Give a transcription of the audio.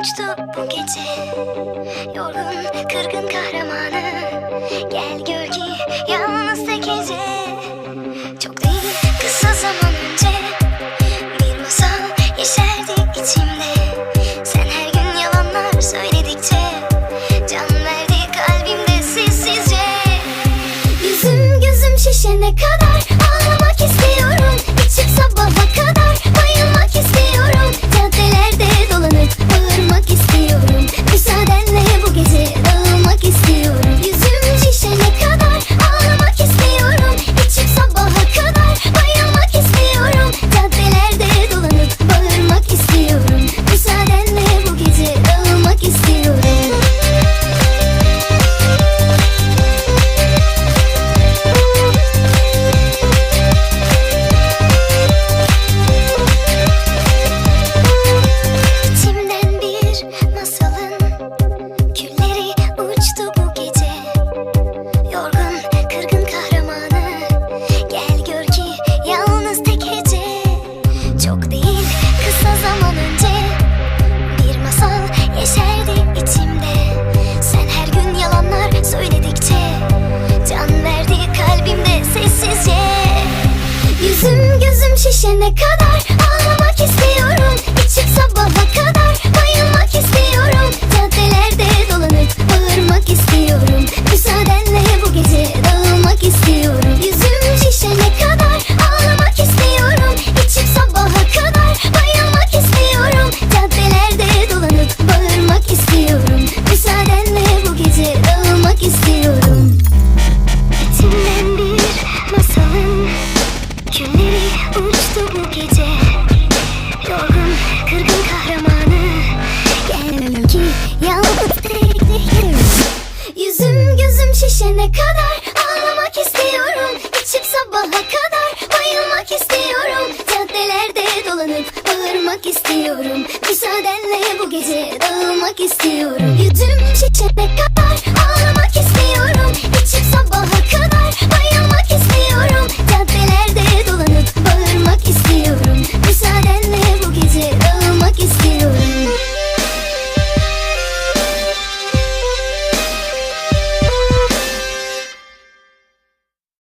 uçtu bu gece. Yorgun kırgın kahramanı. Gel gör ki yalnız tek gece. Çok değil kısa zaman önce. Bir masal yeşerdi içimde. Sen her gün yalanlar söyledikçe. Can verdi kalbimde sessizce. Yüzüm gözüm şişene kadar Ağlamak istiyorum. się nekada bitene kadar Ağlamak istiyorum. İçip sabaha kadar Bayılmak istiyorum. Caddelerde dolanıp Bağırmak istiyorum. Müsaadenle bu gece Dağılmak istiyorum. Yüzüm